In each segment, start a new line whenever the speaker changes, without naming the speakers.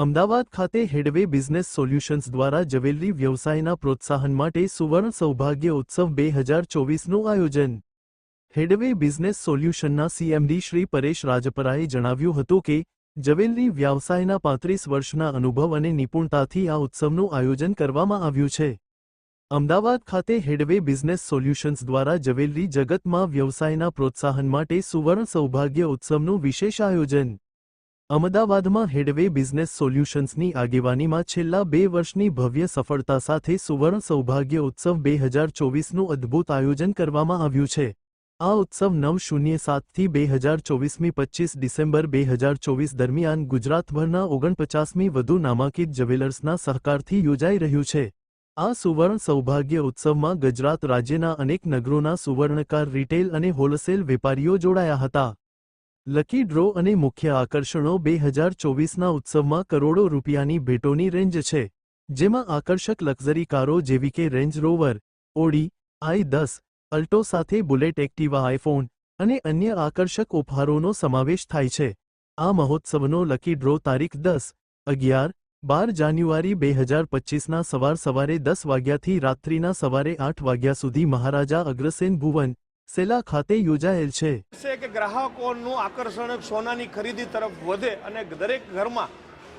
અમદાવાદ ખાતે હેડવે business solutions દ્વારા jewellery વ્યવસાયના પ્રોત્સાહન માટે સુવર્ણ સૌભાગ્ય ઉત્સવ બે હજાર ચોવીસનું આયોજન. હેડવે બિઝનેસ સોલ્યુશનના સીએમડી શ્રી પરેશ રાજપરાએ જણાવ્યું હતું કે જવેલરી વ્યવસાયના પાંત્રીસ વર્ષના અનુભવ અને નિપુણતાથી આ ઉત્સવનું આયોજન કરવામાં આવ્યું છે. અમદાવાદ ખાતે હેડવે બિઝનેસ સોલ્યુશન્સ દ્વારા જવેલરી જગતમાં વ્યવસાયના પ્રોત્સાહન માટે સુવર્ણ સૌભાગ્ય ઉત્સવનું વિશેષ આયોજન. અમદાવાદમાં હેડવે બિઝનેસ સોલ્યુશન્સની આગેવાનીમાં છેલ્લા બે વર્ષની ભવ્ય સફળતા સાથે સુવર્ણ સૌભાગ્ય ઉત્સવ બે હજાર ચોવીસનું અદ્ભુત આયોજન કરવામાં આવ્યું છે. આ ઉત્સવ નવ શૂન્ય સાતથી બે હજાર ચોવીસમી પચ્ચીસ ડિસેમ્બર બે હજાર ચોવીસ દરમિયાન ગુજરાતભરના ઓગણપચાસમી વધુ નામાંકિત જ્વેલર્સના સહકારથી યોજાઈ રહ્યું છે. આ સુવર્ણ સૌભાગ્ય ઉત્સવમાં ગુજરાત રાજ્યના અનેક નગરોના સુવર્ણકાર, રિટેલ અને હોલસેલ વેપારીઓ જોડાયા હતા. લકી ડ્રો અને મુખ્ય આકર્ષણો બે હજાર ચોવીસના ઉત્સવમાં કરોડો રૂપિયાની ભેટોની રેન્જ છે, જેમાં આકર્ષક લક્ઝરી કારો જેવી કે રેન્જ રોવર, ઓડી, આઈ દસ, અલ્ટો સાથે બુલેટ એક્ટિવા આઈફોન અને અન્ય આકર્ષક ઉપહારોનો સમાવેશ થાય છે. આ મહોત્સવનો લકી ડ્રો તારીખ દસ, અગિયાર, બાર જાન્યુઆરી બે હજાર પચ્ચીસના સવાર સવારે દસ વાગ્યાથી રાત્રિના સવારે આઠ વાગ્યા સુધી મહારાજા અગ્રસેન ભુવન સેલા ખાતે યોજાયેલ છે.
કે ગ્રાહકોનું આકર્ષણ સોનાની ખરીદી તરફ વધે અને દરેક ઘરમાં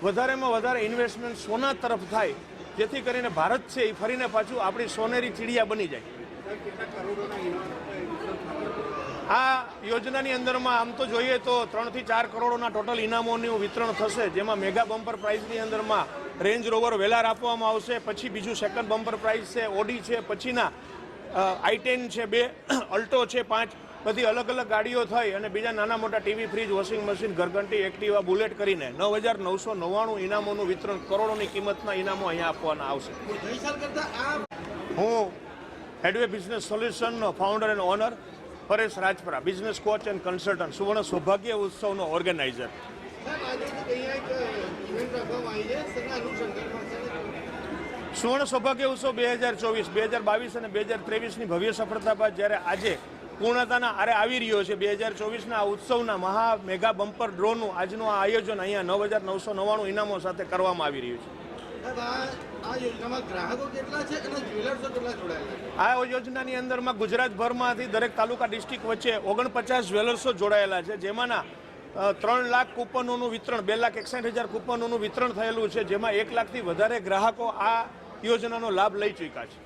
વધારેમાં વધારે ઇન્વેસ્ટમેન્ટ સોના તરફ થાય, જેથી કરીને ભારત છે એ ફરીને પાછું આપણી સોનેરી ચીડિયા બની જાય. આ યોજનાની અંદરમાં આમ તો જોઈએ તો ત્રણથી ચાર કરોડોના ટોટલ ઇનામોનું વિતરણ થશે, જેમાં મેગા બમ્પર પ્રાઇઝની અંદરમાં રેન્જ રોવર વેલાર આપવામાં આવશે, પછી બીજું સેકન્ડ બમ્પર પ્રાઇઝ છે ઓડી છે, પછીના આઈ ટેન છે બે, અલ્ટો છે પાંચ, બધી અલગ અલગ ગાડીઓ થઈ અને બીજા નાના મોટા ટીવી, ફ્રીજ, વોશિંગ મશીન, ઘરઘંટી, એક્ટિવા, બુલેટ કરીને નવ હજાર નવસો નવ્વાણું ઇનામોનું વિતરણ કરોડોની કિંમતના ઇનામો અહીંયા આપવાના આવશે. હું હેડવે business સોલ્યુશનનો founder and owner Paresh Rajpara, business coach and consultant સુવર્ણ સૌભાગ્ય ઉત્સવનો ઓર્ગેનાઇઝર સુવર્ણ સૌભાગ્ય ઉત્સવ બે હજાર ચોવીસ બે હજાર બાવીસ અને બે હજાર ત્રેવીસની ભવ્ય સફળતા બાદ જ્યારે આજે પૂર્ણતાના આરે આવી રહ્યો છે બે હજાર ચોવીસના ઉત્સવના મહા મેગા બમ્પર ડ્રોનું આજનું આ આયોજન અહીંયા નવ હજાર નવસો નવ્વાણું ઇનામો સાથે કરવામાં આવી રહ્યું છે.
આ
યોજનાની અંદરમાં ગુજરાતભરમાંથી દરેક તાલુકા ડિસ્ટ્રિક્ટ વચ્ચે ઓગણપચાસ જ્વેલર્સો જોડાયેલા છે જેમાંના ત્રણ લાખ કૂપનોનું વિતરણ બે લાખ એકસઠ હજાર કૂપનોનું વિતરણ થયેલું છે જેમાં એક લાખથી વધારે ગ્રાહકો આ યોજનાનો લાભ લઈ ચૂક્યા છે.